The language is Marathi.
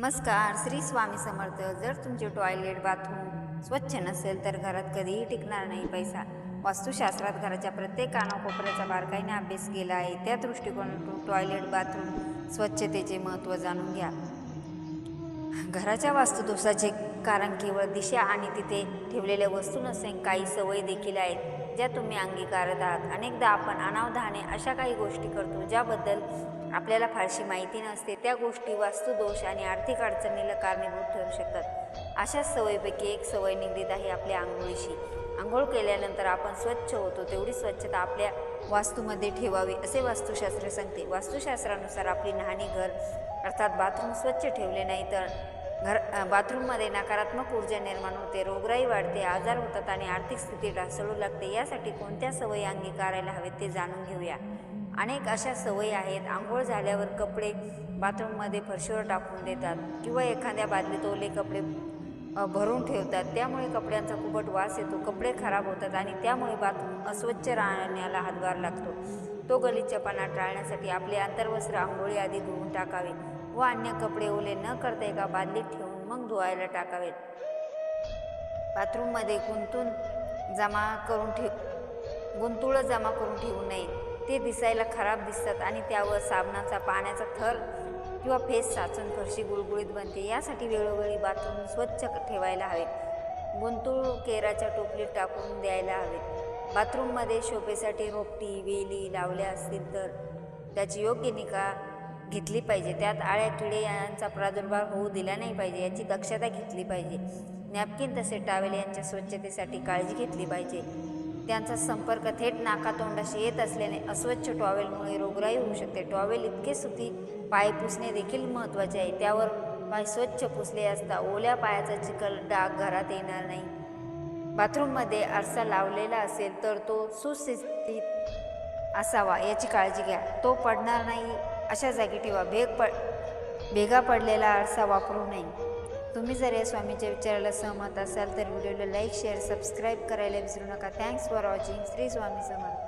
नमस्कार श्री स्वामी समर्थ. जर तुमचे टॉयलेट बाथरूम स्वच्छ नसेल तर घरात कधीही टिकणार नाही पैसा. वास्तुशास्त्रात घराच्या प्रत्येक कानाकोपऱ्याचा बारकाईने अभ्यास केला आहे. त्या दृष्टिकोनातून टॉयलेट बाथरूम स्वच्छतेचे महत्त्व जाणून घ्या. घराच्या वास्तुदोषाचे कारण केवळ दिशा आणि तिथे ठेवलेल्या वस्तू नसेल काही सवयी देखील आहेत. ज्या तुम्ही अंगीकारत आहात. अनेकदा आपण अनावधाने अशा काही गोष्टी करतो ज्याबद्दल आपल्याला फारशी माहिती नसते. त्या गोष्टी वास्तुदोष आणि आर्थिक अडचणीला कारणीभूत ठरू शकतात. अशाच सवयीपैकी एक सवय निगडीत आहे आपल्या आंघोळीशी. आंघोळ केल्यानंतर आपण स्वच्छ होतो तेवढी स्वच्छता आपल्या वास्तूमध्ये ठेवावी असे वास्तुशास्त्र सांगते. वास्तुशास्त्रानुसार आपली न्हाणी घर अर्थात बाथरूम स्वच्छ ठेवले नाही तर घर बाथरूममध्ये नकारात्मक ऊर्जा निर्माण होते रोगराई वाढते आजार होतात आणि आर्थिक स्थिती ढासळू लागते. यासाठी कोणत्या सवयी अंगीकारायला हवेत ते जाणून घेऊया. अनेक अशा सवयी आहेत आंघोळ झाल्यावर कपडे बाथरूममध्ये फरशीवर टाकून देतात किंवा एखाद्या बादलीत ओले कपडे भरून ठेवतात. त्यामुळे कपड्यांचा कुबट वास येतो कपडे खराब होतात आणि त्यामुळे बाथरूम अस्वच्छ राहण्याला हातभार लागतो. तो गलिच्छपणा टाळण्यासाठी आपले आंतरवस्त्र आंघोळी आधी धुवून टाकावे. व अन्य कपडे ओले न करता एका बादलीत ठेवून मग धुवायला टाकावेत. बाथरूममध्ये गुंतून जमा करून ठेव गुंतुळं जमा करून ठेवू नये. ते दिसायला खराब दिसतात आणि त्यावर साबणाचा पाण्याचा थर किंवा फेस साचून फरशी गुळगुळीत बनते. यासाठी वेळोवेळी बाथरूम स्वच्छ ठेवायला हवेत. गुंतूळ केराच्या टोपलीत टाकून द्यायला हवेत. बाथरूममध्ये शोभेसाठी रोपटी वेली लावल्या असतील तर त्याची योग्य निगा घेतली पाहिजे. त्यात आळ्या किडे यांचा प्रादुर्भाव होऊ दिला नाही पाहिजे याची दक्षता घेतली पाहिजे. नॅपकिन तसे टावेल यांच्या स्वच्छतेसाठी काळजी घेतली पाहिजे. त्यांचा संपर्क थेट नाकातोंडाशी येत असल्याने अस्वच्छ टॉवेलमुळे रोगराई होऊ शकते. टॉवेल इतके सुती पाय पुसणे देखील महत्त्वाचे आहे. त्यावर पाय स्वच्छ पुसले असता ओल्या पायाचा चिखल डाग घरात येणार नाही. बाथरूममध्ये आरसा लावलेला असेल तर तो सुस्थितीत असावा याची काळजी घ्या. तो पडणार नाही अशा जागी ठेवा. भेग पड भेगा पडलेला आरसा वापरू नये. तुम्ही जर या स्वामीच्या विचाराला सहमत असाल तर व्हिडिओला लाईक शेअर सबस्क्राईब करायला विसरू नका. Thanks for watching Shri Swami Samarth.